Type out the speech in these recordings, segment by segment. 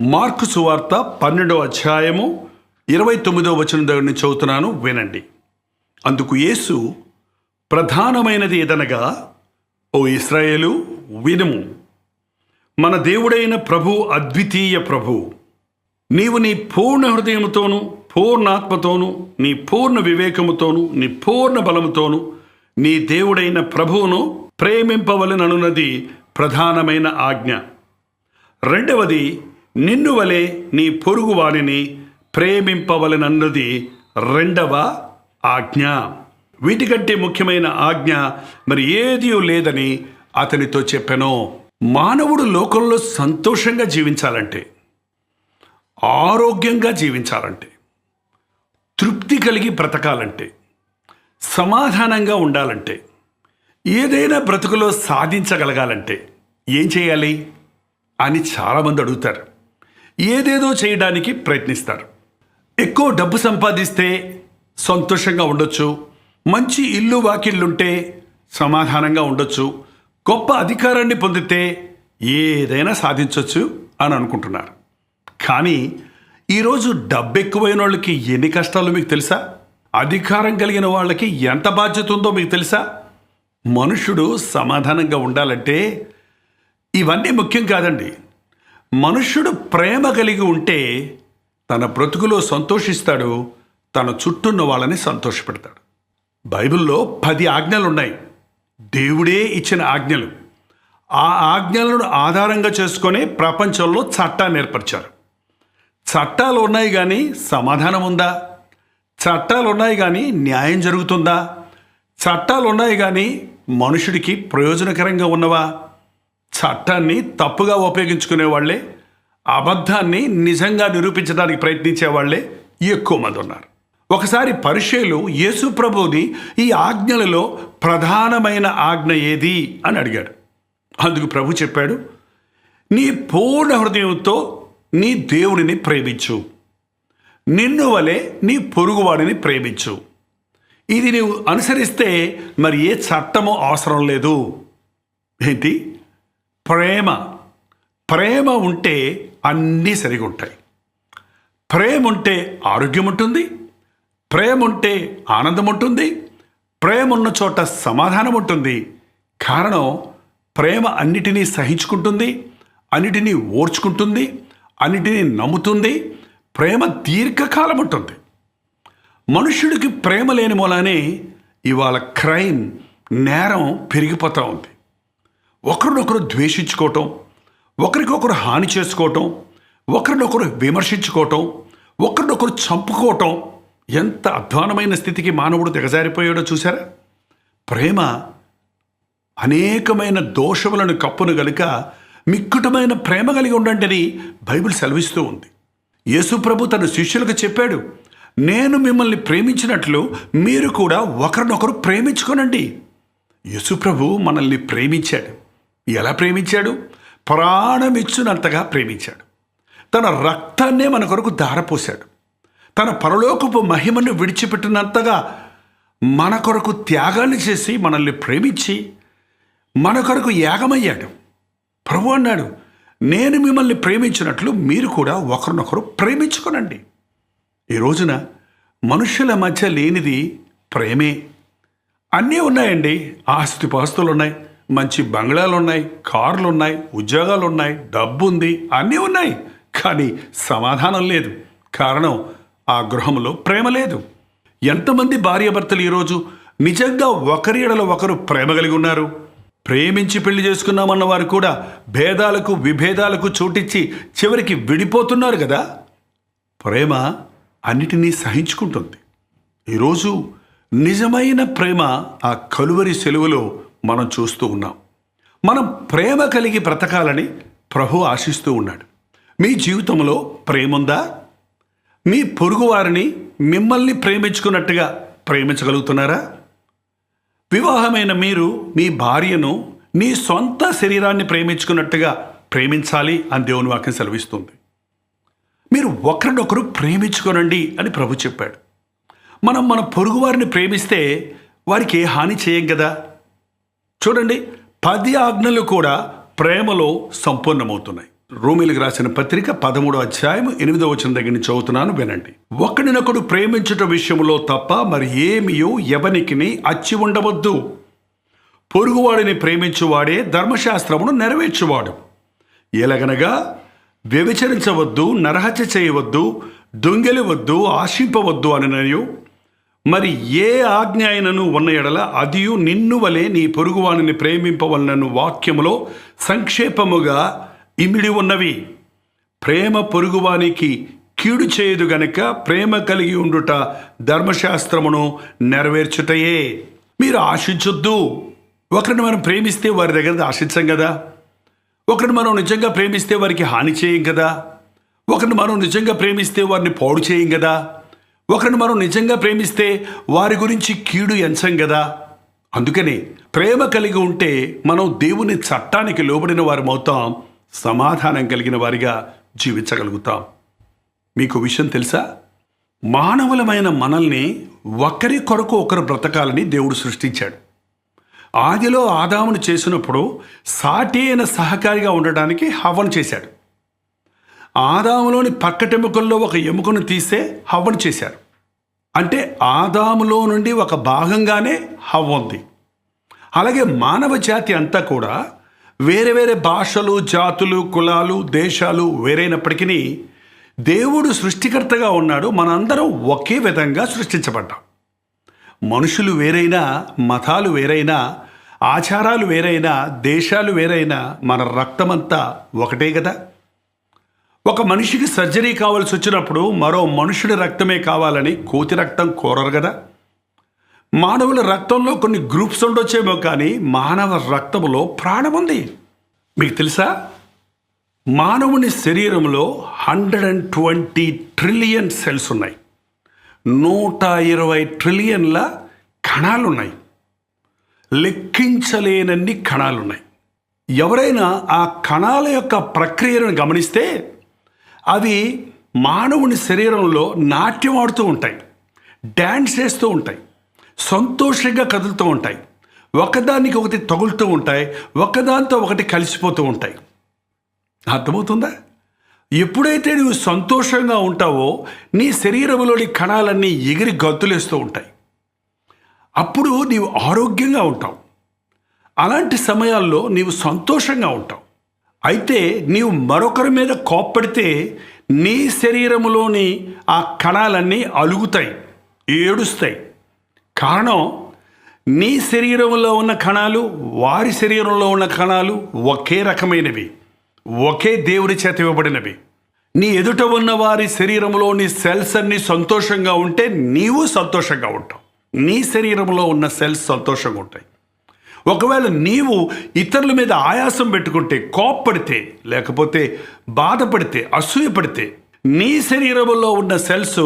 Mark సువార్త పన్నెండో అధ్యాయము ఇరవై తొమ్మిదో వచనం దగ్గర నుంచి చదువుతున్నాను వినండి. అందుకు యేసు ప్రధానమైనది ఏదనగా ఓ ఇస్రాయేలు వినుము. మన దేవుడైన ప్రభు అద్వితీయ ప్రభు. నీవు నీ పూర్ణ హృదయముతోను పూర్ణాత్మతోను నీ పూర్ణ వివేకముతోను నీ పూర్ణ బలముతోను నీ దేవుడైన ప్రభువును ప్రేమింపవలననున్నది ప్రధానమైన ఆజ్ఞ. రెండవది నిన్ను వలె నీ పొరుగు వారిని ప్రేమింపవలనన్నది రెండవ ఆజ్ఞ. వీటికంటే ముఖ్యమైన ఆజ్ఞ మరి ఏదీ లేదని అతనితో చెప్పాను. మానవుడు లోకంలో సంతోషంగా జీవించాలంటే ఆరోగ్యంగా జీవించాలంటే తృప్తి కలిగి బ్రతకాలంటే సమాధానంగా ఉండాలంటే ఏదైనా బ్రతుకులో సాధించగలగాలంటే ఏం చేయాలి అని చాలామంది అడుగుతారు. ఏదేదో చేయడానికి ప్రయత్నిస్తారు. ఎక్కువ డబ్బు సంపాదిస్తే సంతోషంగా ఉండొచ్చు. మంచి ఇల్లు వాకిళ్ళుంటే సమాధానంగా ఉండొచ్చు. గొప్ప అధికారాన్ని పొందితే ఏదైనా సాధించవచ్చు అని అనుకుంటున్నారు. కానీ ఈరోజు డబ్బు ఎక్కువైన వాళ్ళకి ఎన్ని కష్టాలు మీకు తెలుసా? అధికారం కలిగిన వాళ్ళకి ఎంత బాధ్యత ఉందో మీకు తెలుసా? మనుషుడు సమాధానంగా ఉండాలంటే ఇవన్నీ ముఖ్యం కాదండి. మనుష్యుడు ప్రేమ కలిగి ఉంటే తన బ్రతుకులో సంతోషిస్తాడు తన చుట్టూన్న వాళ్ళని సంతోషపెడతాడు. బైబిల్లో పది ఆజ్ఞలు ఉన్నాయి దేవుడే ఇచ్చిన ఆజ్ఞలు. ఆ ఆజ్ఞలను ఆధారంగా చేసుకొని ప్రపంచంలో చట్టాన్ని ఏర్పరిచారు. చట్టాలు ఉన్నాయి కానీ సమాధానం ఉందా చట్టాలు ఉన్నాయి కానీ న్యాయం జరుగుతుందా? చట్టాలు ఉన్నాయి కానీ మనుషుడికి ప్రయోజనకరంగా ఉన్నవా? చట్టాన్ని తప్పుగా ఉపయోగించుకునే వాళ్ళే అబద్ధాన్ని నిజంగా నిరూపించడానికి ప్రయత్నించే వాళ్ళే ఎక్కువ మంది ఉన్నారు. ఒకసారి పరిచయలు యేసు ప్రభుని ఈ ఆజ్ఞలలో ప్రధానమైన ఆజ్ఞ ఏది అని అడిగాడు. అందుకు ప్రభు చెప్పాడు నీ పూర్ణ హృదయంతో నీ దేవుడిని ప్రేమించు. నిన్ను వలె నీ పొరుగువాడిని ప్రేమించు. ఇది నీవు అనుసరిస్తే మరి ఏ చట్టము అవసరం లేదు. ఏంటి? ప్రేమ. ప్రేమ ఉంటే అన్నీ సరిగా ఉంటాయి ప్రేమ ఉంటే ఆరోగ్యం ఉంటుంది ప్రేమ ఉంటే ఆనందం ఉంటుంది ప్రేమ ఉన్న చోట సమాధానం ఉంటుంది కారణం ప్రేమ అన్నిటినీ సహించుకుంటుంది అన్నిటినీ ఓర్చుకుంటుంది అన్నిటినీ నమ్ముతుంది. ప్రేమ దీర్ఘకాలం ఉంటుంది మనుష్యుడికి ప్రేమ లేని మూలానే ఇవాళ క్రైమ్ నేరం పెరిగిపోతూ ఉంది. ఒకరినొకరు ద్వేషించుకోవటం ఒకరికొకరు హాని చేసుకోవటం ఒకరినొకరు విమర్శించుకోవటం ఒకరినొకరు చంపుకోవటం ఎంత అధ్వానమైన స్థితికి మానవుడు దిగజారిపోయాడో చూసారా ప్రేమ అనేకమైన దోషములను కప్పును గనుక మిక్కుటమైన ప్రేమ కలిగి ఉండండి బైబిల్ సెలవిస్తూ ఉంది. యేసుప్రభు తన శిష్యులకు చెప్పాడు నేను మిమ్మల్ని ప్రేమించినట్లు మీరు కూడా ఒకరినొకరు ప్రేమించుకోనండి. యేసుప్రభు మనల్ని ప్రేమించాడు. ఎలా ప్రేమించాడు? ప్రాణమిచ్చునంతగా ప్రేమించాడు. తన రక్తాన్నే మన కొరకు దారపోశాడు తన పరలోకపు మహిమను విడిచిపెట్టినంతగా మన కొరకు త్యాగాన్ని చేసి మనల్ని ప్రేమించి మన కొరకు యాగమయ్యాడు. ప్రభు అన్నాడు నేను మిమ్మల్ని ప్రేమించినట్లు మీరు కూడా ఒకరినొకరు ప్రేమించుకోనండి. ఈ రోజున మనుషుల మధ్య లేనిది ప్రేమే. అన్నీ ఉన్నాయండి ఆస్తిపాస్తులు ఉన్నాయి మంచి బంగ్లాలు ఉన్నాయి కార్లు ఉన్నాయి ఉద్యోగాలు ఉన్నాయి డబ్బు ఉంది అన్నీ ఉన్నాయి. కానీ సమాధానం లేదు. కారణం ఆ గృహంలో ప్రేమ లేదు. ఎంతమంది భార్యాభర్తలు ఈరోజు నిజంగా ఒకరి ఎడల ఒకరు ప్రేమ కలిగి ఉన్నారు? ప్రేమించి పెళ్ళి చేసుకున్నామన్న వారు కూడా భేదాలకు విభేదాలకు చోటిచ్చి చివరికి విడిపోతున్నారు కదా? ప్రేమ అన్నిటినీ సహించుకుంటుంది. ఈరోజు నిజమైన ప్రేమ ఆ కలువరి సెలువులో మనం చూస్తూ ఉన్నాం. మనం ప్రేమ కలిగి బ్రతకాలని ప్రభు ఆశిస్తూ ఉన్నాడు. మీ జీవితంలో ప్రేమ ఉందా మీ పొరుగువారిని మిమ్మల్ని ప్రేమించుకున్నట్టుగా ప్రేమించగలుగుతున్నారా? వివాహమైన మీరు మీ భార్యను నీ సొంత శరీరాన్ని ప్రేమించుకున్నట్టుగా ప్రేమించాలి అని దేవుని వాక్యం సెలవిస్తుంది. మీరు ఒకరినొకరు ప్రేమించుకోనండి అని ప్రభు చెప్పాడు. మనం మన పొరుగువారిని ప్రేమిస్తే వారికి ఏ హాని చేయం కదా? చూడండి పది ఆజ్ఞలు కూడా ప్రేమలో సంపూర్ణమవుతున్నాయి. రోమిలకు రాసిన పత్రిక పదమూడో అధ్యాయం ఎనిమిదో వచ్చిన దగ్గర నుంచి చదువుతున్నాను వినండి. ఒకడినొకడు ప్రేమించుట విషయంలో తప్ప మరి ఏమియో ఎవనికిని అచ్చి ఉండవద్దు. పొరుగువాడిని ప్రేమించువాడే ధర్మశాస్త్రమును నెరవేర్చువాడు. ఎలాగనగా వ్యభిచరించవద్దు నరహత్య చేయవద్దు దొంగెలవద్దు ఆశింపవద్దు అననయు. మరి ఏ ఆజ్ఞ అయినను ఉన్న ఎడల అదియు నిన్ను వలె నీ పొరుగువాణిని ప్రేమింపవలనను వాక్యములో సంక్షేపముగా ఇమిడి ఉన్నవి. ప్రేమ పొరుగువానికి కీడు చేయదు గనక ప్రేమ కలిగి ఉండుట ధర్మశాస్త్రమును నెరవేర్చుటయే. మీరు ఆశించొద్దు. ఒకరిని మనం ప్రేమిస్తే వారి దగ్గర ఆశించం కదా. ఒకరిని మనం నిజంగా ప్రేమిస్తే వారికి హాని చేయం కదా. ఒకరిని మనం నిజంగా ప్రేమిస్తే వారిని పాడు చేయం కదా. ఒకరిని మనం నిజంగా ప్రేమిస్తే వారి గురించి కీడు ఎంచం కదా అందుకని ప్రేమ కలిగి ఉంటే మనం దేవుని చట్టానికి లోబడిన వారమవుతాం సమాధానం కలిగిన వారిగా జీవించగలుగుతాం. మీకు విషయం తెలుసా? మానవులమైన మనల్ని ఒకరి కొరకు ఒకరు బ్రతకాలని దేవుడు సృష్టించాడు. ఆదిలో ఆదామును చేసినప్పుడు సాటి అయిన సహకారిగా ఉండడానికి హవన్ చేశాడు. ఆదాములోని పక్కటెముకల్లో ఒక ఎముకను తీసే హవ్వను చేశారు. అంటే ఆదాములో నుండి ఒక భాగంగానే హవ్వ ఉంది. అలాగే మానవ జాతి అంతా కూడా వేరే వేరే భాషలు జాతులు కులాలు దేశాలు వేరైనప్పటికీ దేవుడు సృష్టికర్తగా ఉన్నాడు. మనందరం ఒకే విధంగా సృష్టించబడ్డాం. మనుషులు వేరైనా మతాలు వేరైనా ఆచారాలు వేరైనా దేశాలు వేరైనా మన రక్తమంతా ఒకటే కదా? ఒక మనిషికి సర్జరీ కావాల్సి వచ్చినప్పుడు మరో మనుషుడి రక్తమే కావాలని కోతి రక్తం కోరరు కదా. మానవుల రక్తంలో కొన్ని గ్రూప్స్ ఉండొచ్చేమో కానీ మానవ రక్తంలో ప్రాణం ఉంది. మీకు తెలుసా? మానవుని శరీరంలో hundred and twenty trillion cells ఉన్నాయి. నూట ఇరవై ట్రిలియన్ల కణాలు ఉన్నాయి లెక్కించలేనన్ని కణాలు ఉన్నాయి ఎవరైనా ఆ కణాల యొక్క ప్రక్రియను గమనిస్తే అవి మానవుని శరీరంలో నాట్యం ఆడుతూ ఉంటాయి డ్యాన్స్ చేస్తూ ఉంటాయి సంతోషంగా కదులుతూ ఉంటాయి ఒకదానికి ఒకటి తగులుతూ ఉంటాయి ఒకదానితో ఒకటి కలిసిపోతూ ఉంటాయి. అర్థమవుతుందా? ఎప్పుడైతే నువ్వు సంతోషంగా ఉంటావో నీ శరీరంలోని కణాలన్నీ ఎగిరి గంతులేస్తూ ఉంటాయి. అప్పుడు నీవు ఆరోగ్యంగా ఉంటావు. అలాంటి సమయాల్లో నీవు సంతోషంగా ఉంటావు. అయితే నీవు మరొకరి మీద కోప్పడితే నీ శరీరములోని ఆ కణాలన్నీ అలుగుతాయి ఏడుస్తాయి. కారణం నీ శరీరంలో ఉన్న కణాలు వారి శరీరంలో ఉన్న కణాలు ఒకే రకమైనవి ఒకే దేవుడి చేత ఇవ్వబడినవి. నీ ఎదుట ఉన్న వారి శరీరంలో నీ సెల్స్ అన్ని సంతోషంగా ఉంటే నీవు సంతోషంగా ఉంటావు. నీ శరీరంలో ఉన్న సెల్స్ సంతోషంగా ఉంటాయి. ఒకవేళ నీవు ఇతరుల మీద ఆయాసం పెట్టుకుంటే కోప్పడితే లేకపోతే బాధపడితే అసూయపడితే నీ శరీరంలో ఉన్న సెల్స్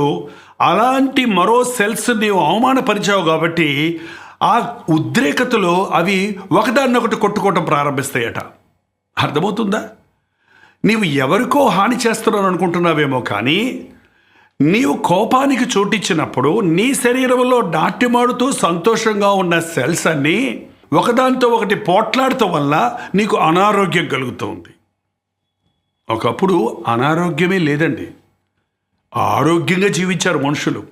అలాంటి మరో సెల్స్ నీవు అవమానపరిచావు కాబట్టి ఆ ఉద్రేకతలో అవి ఒకదాన్నొకటి కొట్టుకోవటం ప్రారంభిస్తాయట. అర్థమవుతుందా? నీవు ఎవరికో హాని చేస్తున్నావు అనుకుంటున్నావేమో కానీ నీవు కోపానికి చోటిచ్చినప్పుడు నీ శరీరంలో నాట్యమాడుతూ సంతోషంగా ఉన్న సెల్స్ అన్నీ ఒకదానితో ఒకటి పోట్లాడటం వల్ల నీకు అనారోగ్యం కలుగుతుంది. ఒకప్పుడు అనారోగ్యమే లేదండి. ఆరోగ్యంగా జీవించారు మనుషులు.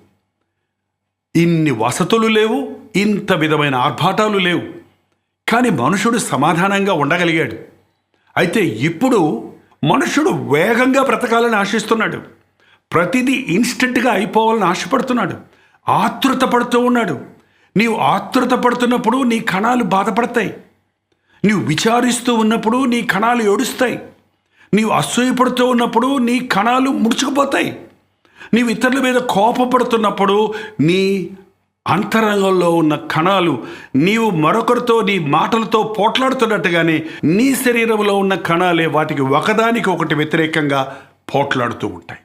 ఇన్ని వసతులు లేవు ఇంత విధమైన ఆర్భాటాలు లేవు. కానీ మనుషుడు సమాధానంగా ఉండగలిగాడు. అయితే ఇప్పుడు మనుషుడు వేగంగా బ్రతకాలని ఆశిస్తున్నాడు. ప్రతిదీ ఇన్స్టెంట్గా అయిపోవాలని ఆశపడుతున్నాడు. ఆతృత పడుతూ ఉన్నాడు. నీవు ఆతృత పడుతున్నప్పుడు నీ కణాలు బాధపడతాయి. నీవు విచారిస్తూ ఉన్నప్పుడు నీ కణాలు ఏడుస్తాయి. నీవు అసూయపడుతూ ఉన్నప్పుడు నీ కణాలు ముడుచుకుపోతాయి. నీవు ఇతరుల మీద కోపపడుతున్నప్పుడు నీ అంతరంగంలో ఉన్న కణాలు నీవు మరొకరితో నీ మాటలతో పోట్లాడుతున్నట్టుగానే నీ శరీరంలో ఉన్న కణాలే వాటికి ఒకదానికి ఒకటి వ్యతిరేకంగా పోట్లాడుతూ ఉంటాయి.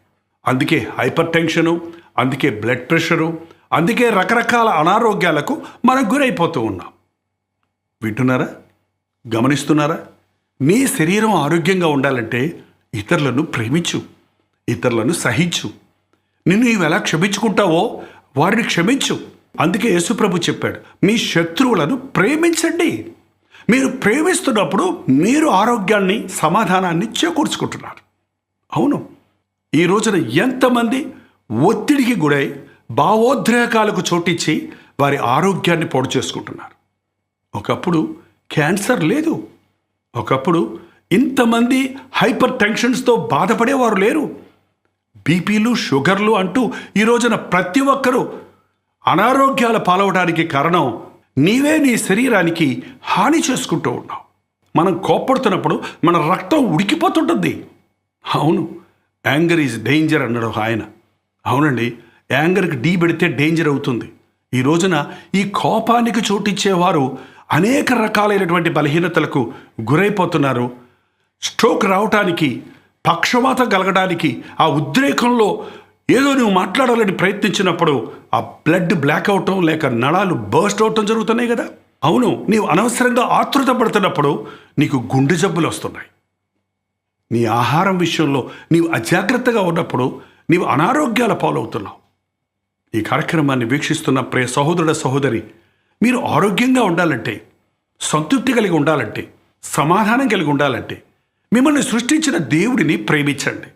అందుకే హైపర్ టెన్షను అందుకే బ్లడ్ ప్రెషరు అందుకే రకరకాల అనారోగ్యాలకు మనం గురైపోతూ ఉన్నాం. వింటున్నారా? గమనిస్తున్నారా? నీ శరీరం ఆరోగ్యంగా ఉండాలంటే ఇతరులను ప్రేమించు ఇతరులను సహించు. నిన్ను నీవు ఎలా క్షమించుకుంటావో వారిని క్షమించు. అందుకే యేసుప్రభు చెప్పాడు మీ శత్రువులను ప్రేమించండి. మీరు ప్రేమిస్తున్నప్పుడు మీరు ఆరోగ్యాన్ని సమాధానాన్ని చేకూర్చుకుంటున్నారు. అవును ఈ రోజున ఎంతమంది ఒత్తిడికి గురై భావోద్రేకాలకు చోటిచ్చి వారి ఆరోగ్యాన్ని పొడి చేసుకుంటున్నారు. ఒకప్పుడు క్యాన్సర్ లేదు. ఒకప్పుడు ఇంతమంది హైపర్ టెన్షన్స్తో బాధపడేవారు లేరు. బీపీలు షుగర్లు అంటూ ఈ రోజున ప్రతి ఒక్కరూ అనారోగ్యాల పాలవడానికి కారణం నీవే నీ శరీరానికి హాని చేసుకుంటూ ఉన్నావు. మనం కోప్పడుతున్నప్పుడు మన రక్తం ఉడికిపోతుంటుంది. అవును యాంగర్ ఈజ్ డేంజర్ అన్నాడు ఆయన. అవునండి యాంగర్కి డీ పెడితే డేంజర్ అవుతుంది. ఈ రోజున ఈ కోపానికి చోటిచ్చేవారు అనేక రకాలైనటువంటి బలహీనతలకు గురైపోతున్నారు. స్ట్రోక్ రావటానికి పక్షవాతం కలగడానికి ఆ ఉద్రేకంలో ఏదో నువ్వు మాట్లాడాలని ప్రయత్నించినప్పుడు ఆ బ్లడ్ బ్లాక్ అవటం లేక నళాలు బర్స్ట్ అవటం జరుగుతున్నాయి కదా? అవును నీవు అనవసరంగా ఆతృత పడుతున్నప్పుడు నీకు గుండె జబ్బులు వస్తున్నాయి. నీ ఆహారం విషయంలో నీవు అజాగ్రత్తగా ఉన్నప్పుడు నీవు అనారోగ్యాల పాలవుతున్నావు. ఈ కార్యక్రమాన్ని వీక్షిస్తున్న ప్రియ సహోదరుడ సహోదరి మీరు ఆరోగ్యంగా ఉండాలంటే సంతృప్తి కలిగి ఉండాలంటే సమాధానం కలిగి ఉండాలంటే మిమ్మల్ని సృష్టించిన దేవుడిని ప్రేమించండి.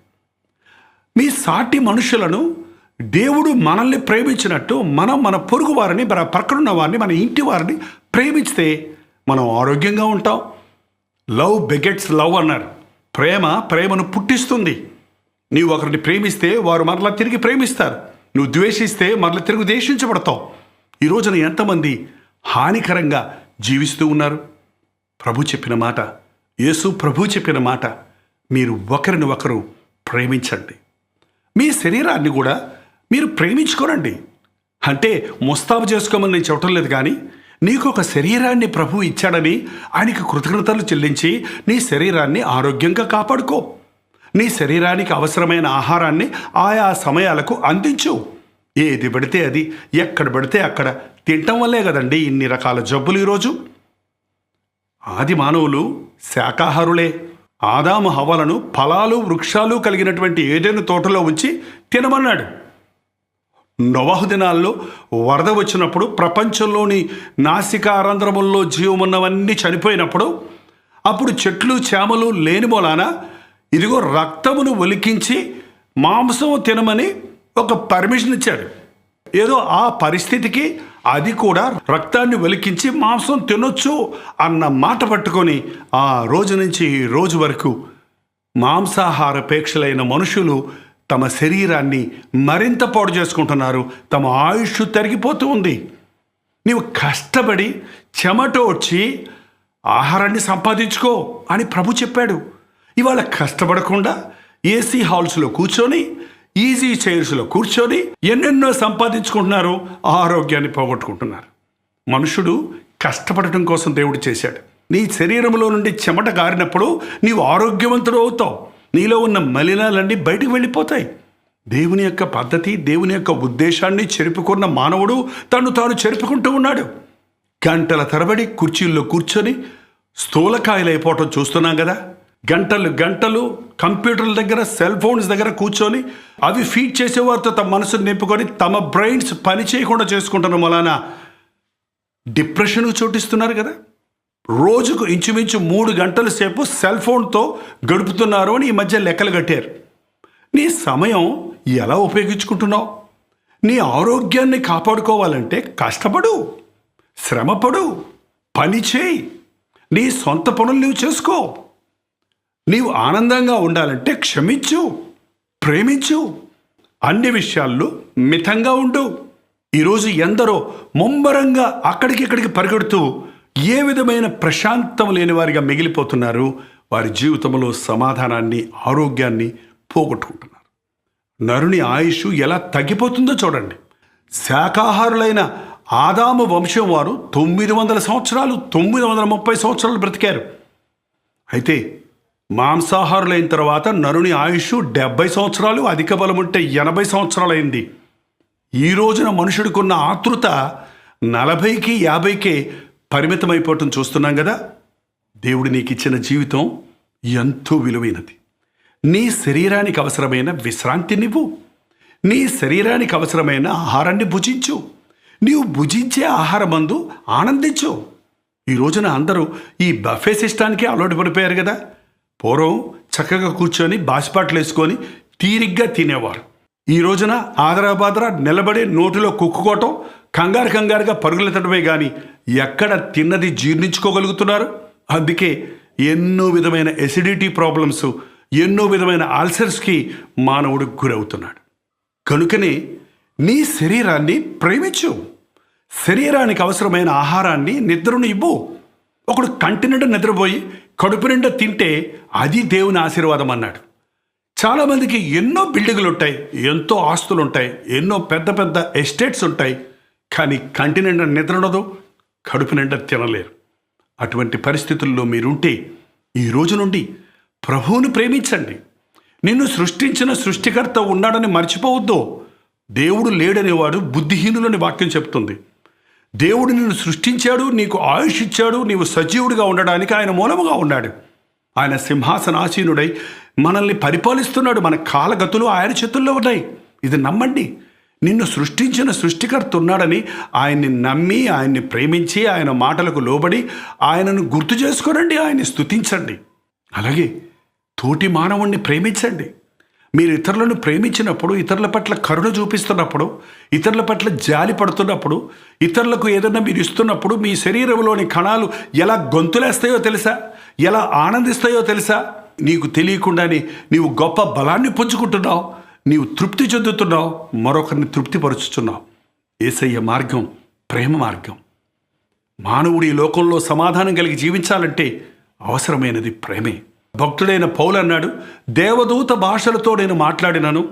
మీ సాటి మనుషులను దేవుడు మనల్ని ప్రేమించినట్టు మనం మన పొరుగు వారిని మన పక్కనున్న వారిని మన ఇంటి వారిని ప్రేమిస్తే మనం ఆరోగ్యంగా ఉంటాం. లవ్ బెగెట్స్ లవ్ అన్నారు. ప్రేమ ప్రేమను పుట్టిస్తుంది. నీవు ఒకరిని ప్రేమిస్తే వారు మరలా తిరిగి ప్రేమిస్తారు. నువ్వు ద్వేషిస్తే మరల తిరుగు ద్వేషించబడతావు. ఈ రోజున ఎంతమంది హానికరంగా జీవిస్తూ ఉన్నారు? ప్రభు చెప్పిన మాట యేసు ప్రభు చెప్పిన మాట మీరు ఒకరిని ఒకరు ప్రేమించండి. మీ శరీరాన్ని కూడా మీరు ప్రేమించుకోనండి. అంటే ముస్తాబు చేసుకోమని నేను చెప్పటం లేదు కానీ నీకు ఒక శరీరాన్ని ప్రభు ఇచ్చాడని ఆయనకి కృతజ్ఞతలు చెల్లించి నీ శరీరాన్ని ఆరోగ్యంగా కాపాడుకో. నీ శరీరానికి అవసరమైన ఆహారాన్ని ఆయా సమయాలకు అందించు. ఏది పెడితే అది ఎక్కడ పెడితే అక్కడ. తినటం వల్లే కదండి ఇన్ని రకాల జబ్బులు ఈరోజు. ఆది మానవులు శాకాహారులే. ఆదాము హవలను ఫలాలు వృక్షాలు కలిగినటువంటి ఏదైనా తోటలో ఉంచి తినమన్నాడు. నవహు దినాల్లో వరద వచ్చినప్పుడు ప్రపంచంలోని నాసికా రంధ్రముల్లో జీవమున్నవన్నీ చనిపోయినప్పుడు అప్పుడు చెట్లు చేమలు లేని మూలాన ఇదిగో రక్తమును ఒలికించి మాంసం తినమని ఒక పర్మిషన్ ఇచ్చాడు. ఏదో ఆ పరిస్థితికి అది కూడా రక్తాన్ని వెలికించి మాంసం తినొచ్చు అన్న మాట పట్టుకొని ఆ రోజు నుంచి ఈ రోజు వరకు మాంసాహారపేక్షలైన మనుషులు తమ శరీరాన్ని మరింత పాడు చేసుకుంటున్నారు. తమ ఆయుష్ తరిగిపోతూ ఉంది. నీవు కష్టపడి చెమట వచ్చి ఆహారాన్ని సంపాదించుకో అని ప్రభు చెప్పాడు. ఇవాళ కష్టపడకుండా ఏసీ హాల్స్లో కూర్చొని ఈజీ చైర్స్లో కూర్చొని ఎన్నెన్నో సంపాదించుకుంటున్నారు ఆరోగ్యాన్ని పోగొట్టుకుంటున్నారు. మనుషుడు కష్టపడటం కోసం దేవుడు చేశాడు. నీ శరీరంలో నుండి చెమట గారినప్పుడు నీవు ఆరోగ్యవంతుడు అవుతావు. నీలో ఉన్న మలినాలన్నీ బయటకు వెళ్ళిపోతాయి. దేవుని యొక్క పద్ధతి దేవుని యొక్క ఉద్దేశాన్ని చెరుపుకున్న మానవుడు తను తాను చెరుపుకుంటూ ఉన్నాడు. గంటల తరబడి కుర్చీల్లో కూర్చొని స్థూలకాయలైపోవటం చూస్తున్నాం కదా? గంటలు గంటలు కంప్యూటర్ల దగ్గర సెల్ ఫోన్స్ దగ్గర కూర్చొని అవి ఫీడ్ చేసేవారితో తమ మనసును నింపుకొని తమ బ్రెయిన్స్ పని చేయకుండా చేసుకుంటున్న వలన డిప్రెషన్కు చోటిస్తున్నారు కదా. రోజుకు ఇంచుమించు మూడు గంటల సేపు సెల్ ఫోన్తో గడుపుతున్నారు అని ఈ మధ్య లెక్కలు కట్టారు. నీ సమయం ఎలా ఉపయోగించుకుంటున్నావు? నీ ఆరోగ్యాన్ని కాపాడుకోవాలంటే కష్టపడు శ్రమపడు పని చేయి. నీ సొంత పనులు నువ్వు చేసుకో. నీవు ఆనందంగా ఉండాలంటే క్షమించు ప్రేమించు. అన్ని విషయాల్లో మితంగా ఉండు. ఈరోజు ఎందరో ముమ్మరంగా అక్కడికిక్కడికి పరిగెడుతూ ఏ విధమైన ప్రశాంతం లేని వారిగా మిగిలిపోతున్నారు. వారి జీవితంలో సమాధానాన్ని ఆరోగ్యాన్ని పోగొట్టుకుంటున్నారు. నరుని ఆయుష్ ఎలా తగ్గిపోతుందో చూడండి. శాకాహారులైన ఆదాము వంశం వారు తొమ్మిది వందల సంవత్సరాలు తొమ్మిది వందల ముప్పై సంవత్సరాలు బ్రతికారు. అయితే మాంసాహారులైన తర్వాత నరుని ఆయుష్ డెబ్బై సంవత్సరాలు అధిక బలం ఉంటే ఎనభై సంవత్సరాలైంది. ఈ రోజున మనుషుడికున్న ఆతృత నలభైకి యాభైకే పరిమితమైపోవటం చూస్తున్నాం కదా? దేవుడు నీకు ఇచ్చిన జీవితం ఎంతో విలువైనది. నీ శరీరానికి అవసరమైన విశ్రాంతినివ్వు నీ శరీరానికి అవసరమైన ఆహారాన్ని భుజించు. నీవు భుజించే ఆహారమందు ఆనందించు. ఈ రోజున అందరూ ఈ బఫే సిస్టానికి అలవాటు పడిపోయారు కదా? పూర్వం చక్కగా కూర్చొని బాసిపాట్లు వేసుకొని తీరిగ్గా తినేవారు. ఈ రోజున ఆదరాబాదరా నిలబడి నోటిలో కుక్కుకోవటం కంగారు కంగారుగా పరుగులెత్తడమే కానీ ఎక్కడ తిన్నది జీర్ణించుకోగలుగుతున్నారు? అందుకే ఎన్నో విధమైన ఎసిడిటీ ప్రాబ్లమ్స్ ఎన్నో విధమైన ఆల్సర్స్కి మానవుడు గురవుతున్నాడు. కనుకనే నీ శరీరాన్ని ప్రేమించు. శరీరానికి అవసరమైన ఆహారాన్ని నిద్రను ఇవ్వు. ఒకడు కంటి నిండా నిద్రపోయి కడుపు నిండా తింటే అది దేవుని ఆశీర్వాదం అన్నాడు. చాలామందికి ఎన్నో బిల్డింగులు ఉంటాయి ఎంతో ఆస్తులు ఉంటాయి ఎన్నో పెద్ద పెద్ద ఎస్టేట్స్ ఉంటాయి కానీ కంటి నిండా నిద్ర ఉండదు కడుపు నిండా తినలేరు. అటువంటి పరిస్థితుల్లో మీరుంటే ఈ రోజు నుండి ప్రభువును ప్రేమించండి. నిన్ను సృష్టించిన సృష్టికర్త ఉన్నాడని మర్చిపోవద్దు. దేవుడు లేడనేవాడు బుద్ధిహీనులని వాక్యం చెప్తుంది. దేవుడు నిన్ను సృష్టించాడు నీకు ఆయుష్ ఇచ్చాడు నీవు సజీవుడిగా ఉండడానికి ఆయన మూలముగా ఉన్నాడు. ఆయన సింహాసనాసీనుడై మనల్ని పరిపాలిస్తున్నాడు మన కాలగతులు ఆయన చేతుల్లో ఉన్నాయి. ఇది నమ్మండి. నిన్ను సృష్టించిన సృష్టికర్త ఉన్నాడని ఆయన్ని నమ్మి ఆయన్ని ప్రేమించి ఆయన మాటలకు లోబడి ఆయనను గుర్తు చేసుకోనండి ఆయన్ని స్తుతించండి. అలాగే తోటి మానవుణ్ణి ప్రేమించండి. మీరు ఇతరులను ప్రేమించినప్పుడు ఇతరుల పట్ల కరుణ చూపిస్తున్నప్పుడు ఇతరుల పట్ల జాలి పడుతున్నప్పుడు ఇతరులకు ఏదైనా మీరు ఇస్తున్నప్పుడు మీ శరీరంలోని కణాలు ఎలా గొంతులేస్తాయో తెలుసా? ఎలా ఆనందిస్తాయో తెలుసా? నీకు తెలియకుండానే నీవు గొప్ప బలాన్ని పుంజుకుంటున్నావు నీవు తృప్తి చెందుతున్నావు మరొకరిని తృప్తిపరుచుతున్నావు ఏసయ్య మార్గం ప్రేమ మార్గం. మానవుడి లోకంలో సమాధానం కలిగి జీవించాలంటే అవసరమైనది ప్రేమే. భక్తుడైన పౌలు అన్నాడు దేవదూత భాషలతో నేను మాట్లాడినను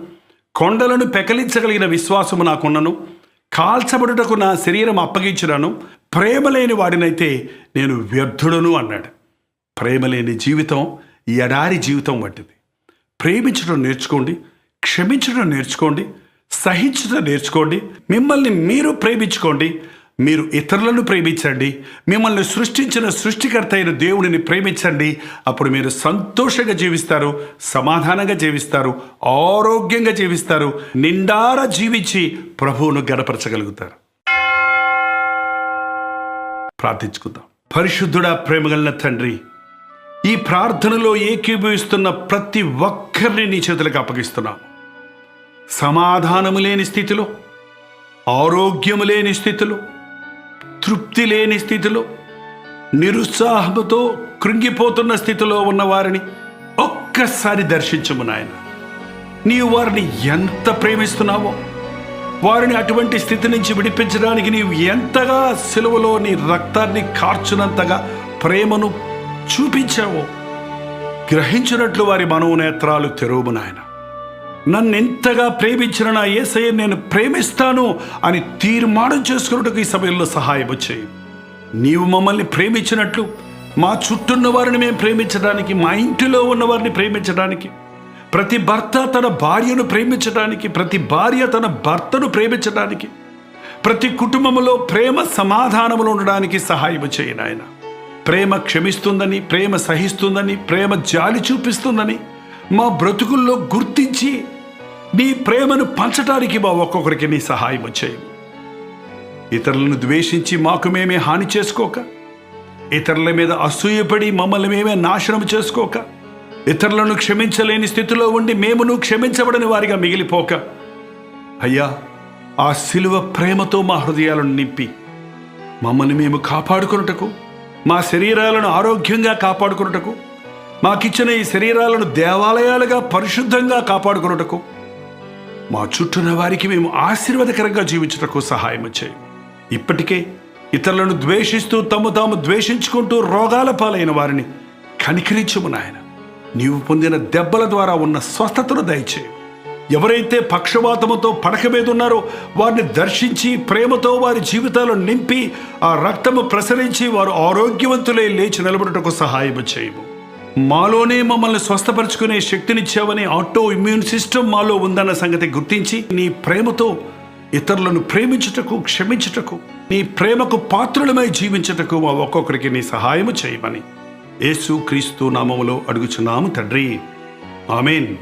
కొండలను పెకలించగలిగిన విశ్వాసము నాకున్నను కాల్చబడుటకు నా శరీరం అప్పగించినాను ప్రేమ లేని వాడినైతే నేను వ్యర్థుడను అన్నాడు. ప్రేమలేని జీవితం ఎడారి జీవితం వంటిది. ప్రేమించడం నేర్చుకోండి క్షమించడం నేర్చుకోండి సహించడం నేర్చుకోండి మిమ్మల్ని మీరు ప్రేమించుకోండి మీరు ఇతరులను ప్రేమించండి. మిమ్మల్ని సృష్టించిన సృష్టికర్త అయిన దేవుడిని ప్రేమించండి. అప్పుడు మీరు సంతోషంగా జీవిస్తారు సమాధానంగా జీవిస్తారు ఆరోగ్యంగా జీవిస్తారు నిండారా జీవించి ప్రభువును గడపరచగలుగుతారు ప్రార్థించుకుందాం. పరిశుద్ధుడా ప్రేమగలన తండ్రి ఈ ప్రార్థనలో ఏకీభవిస్తున్న ప్రతి ఒక్కరిని నీ చేతులకు అప్పగిస్తున్నాం. సమాధానము లేని స్థితిలో ఆరోగ్యము లేని స్థితిలో తృప్తి లేని స్థితిలో నిరుత్సాహంతో కృంగిపోతున్న స్థితిలో ఉన్న వారిని ఒక్కసారి దర్శించము నాయన. నీవు వారిని ఎంత ప్రేమిస్తున్నావో వారిని అటువంటి స్థితి నుంచి విడిపించడానికి నీవు ఎంతగా సెలవులో నీ రక్తాన్ని కార్చునంతగా ప్రేమను చూపించావో గ్రహించినట్లు వారి మనోనేత్రాలు తెరువు నాయన. నన్ను ఎంతగా ప్రేమించిన నా ఏసయ్య నేను ప్రేమిస్తాను అని తీర్మానం చేసుకున్నట్టుకు ఈ సమయంలో సహాయం నీవు మమ్మల్ని ప్రేమించినట్లు మా చుట్టూన్న వారిని మేము ప్రేమించడానికి మా ఇంటిలో ఉన్న వారిని ప్రేమించడానికి ప్రతి భర్త తన భార్యను ప్రేమించడానికి ప్రతి భార్య తన భర్తను ప్రేమించడానికి ప్రతి కుటుంబంలో ప్రేమ సమాధానములు ఉండడానికి సహాయం చేయను నాయన. ప్రేమ క్షమిస్తుందని ప్రేమ సహిస్తుందని ప్రేమ జాలి చూపిస్తుందని మా బ్రతుకుల్లో గుర్తించి నీ ప్రేమను పంచటానికి మా ఒక్కొక్కరికి నీ సహాయం చేయి. ఇతరులను ద్వేషించి మాకు మేమే హాని చేసుకోక. ఇతరుల మీద అసూయపడి మమ్మల్ని మేమే నాశనం చేసుకోక. ఇతరులను క్షమించలేని స్థితిలో ఉండి మేమును క్షమించబడని వారిగా మిగిలిపోక. అయ్యా ఆ శిలువ ప్రేమతో మా హృదయాలను నింపి. మమ్మల్ని మేము కాపాడుకొనుటకు మా శరీరాలను ఆరోగ్యంగా కాపాడుకొనుటకు మాకిచ్చిన ఈ శరీరాలను దేవాలయాలుగా పరిశుద్ధంగా కాపాడుకొనుటకు మా చుట్టూన వారికి మేము ఆశీర్వాదకరంగా జీవించుటకు సహాయం చేయి. ఇప్పటికే ఇతరులను ద్వేషిస్తూ తమ తాము ద్వేషించుకుంటూ రోగాల పాలైన వారిని కనికరించుము నాయన. నీవు పొందిన దెబ్బల ద్వారా ఉన్న స్వస్థతను దయచేయి. ఎవరైతే పక్షవాతముతో పడక మీద ఉన్నారో వారిని దర్శించి ప్రేమతో వారి జీవితాలను నింపి ఆ రక్తము ప్రసరించి వారు ఆరోగ్యవంతులై లేచి నిలబడుటకు సహాయం చేయము. మాలోనే మమ్మల్ని స్వస్థపరచుకునే శక్తినిచ్చావని ఆటో ఇమ్యూన్ సిస్టమ్ మాలో ఉందన్న సంగతి గుర్తించి నీ ప్రేమతో ఇతరులను ప్రేమించుటకు క్షమించుటకు నీ ప్రేమకు పాత్రులమై జీవించుటకు మా ఒక్కొక్కరికి నీ సహాయము చేయమని. యేసు క్రీస్తు నామములో అడుగుచున్నాము తండ్రి. ఆమెన్.